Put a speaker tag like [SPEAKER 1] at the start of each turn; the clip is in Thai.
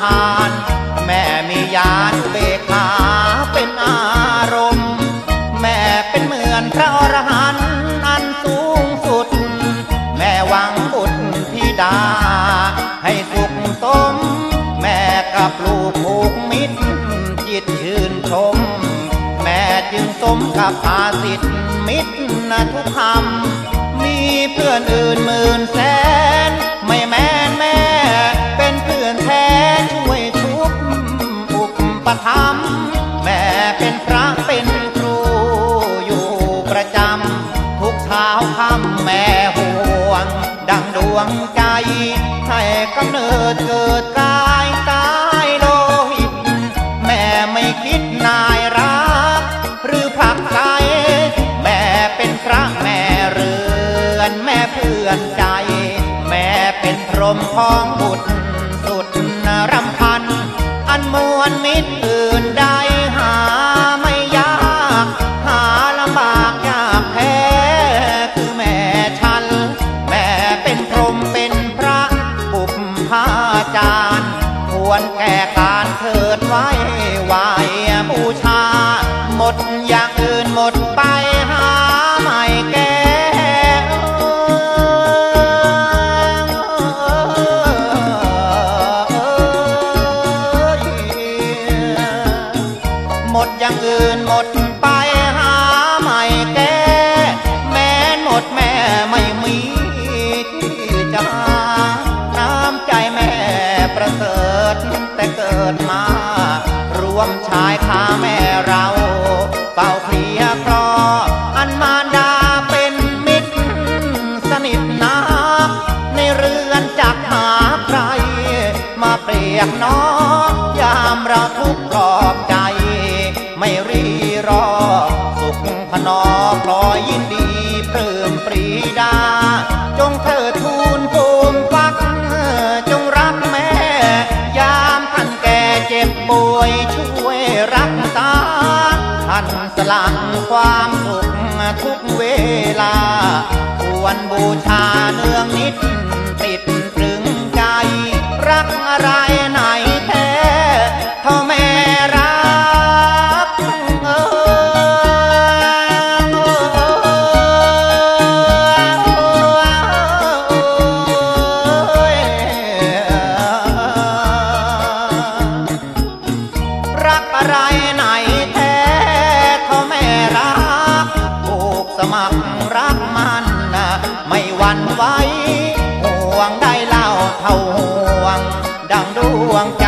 [SPEAKER 1] ทาน แม่มียานเบกขาเป็นอารมณ์ แม่เป็นเหมือนพระอรหันต์อันสูงสุด แม่หวังบุตรธิดา ให้สุขสม แม่กับลูกผูกมิตร จิตชื่นชม แม่จึงสมกับอาสิทธิ์มิตรนะทุกคำมีเพื่อนอื่นหมื่นส อุปถัมแม่เป็นพระเป็นครูอยู่ประจำทุกเช้าค่ำแม่ห่วง ดังดวงใจ ให้กำเนิดเกิดกายตายโลหิต แม่ไม่คิดนายรัก หรือผลักไสแม่เป็นพระแม่เรือน แม่เพื่อนใจ แม่เป็นพรหมของบุตร วลมิตรอื่นใดหาไม่ยาก หาลำบากยากแท้คือแม่ฉัน แม่เป็นพรหมเป็นพระบุพพาจารย์ควรแก่การเถิดไว้ไหวบูชา หมดอย่างอื่นหมดไป เกิดมา รวมชายคาแม่เราเป่าเคลียครออันมารดาเป็นมิตร สนิทนาในเรือนจักหาใคร มาเปรียบน้องยามเราทุกข์ปลอบานสลังความสุขทุกเวลา ควรบูชาเนืองนิด ติดตรึงใจ รักอะไรไหนแท้เท่าแม่รักเอ่ยรักอะไรไหนแท้เท่าแม่ รักผูกสมัครรักมันนะไม่หวั่นไหวห่วงได้เล่าเท่าห่วง ดังดวงใจ